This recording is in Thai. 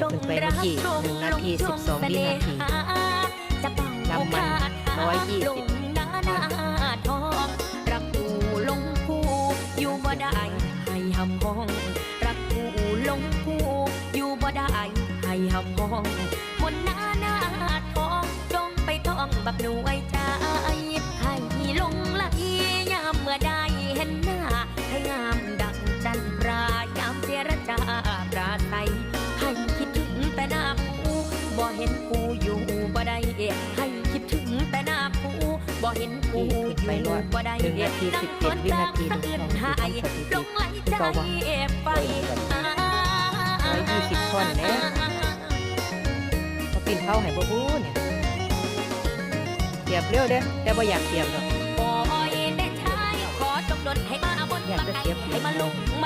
ชงรักตรงลงชงเสน่หาจะเป่าโอกาสหาลงหน้าหน้าทอง รักกูลงคู่อยู่บ่ได้ให้หำห้อง รักกูลงคู่อยู่บ่ได้ให้หำห้องบนหน้าหน้าทองจงไปท่องบักหน่วยใจให้หลงไหลยามเมื่อได้เห็นหน้าให้งามดังจันทรายามเจรจา บ่เห็นกูอยู่บ่ได้ให้คิดถึงแต่หน้ากูบ่เห็นกูอยู่บ่ได้หนึ่งนาทีสิบเจ็ดวินาทีดูช่องหายสถิลติงไหลใจไปร้อยยี่สิบท่อนแน่เขากินข้าวให้บ่บูเนี่ยเสียบเร็วเด้อแต่บ่อยากเสียบหรอกโอ้ยได้ใช้ขอจงดลให้มาบนอยากจะเสียบให้มาลงมา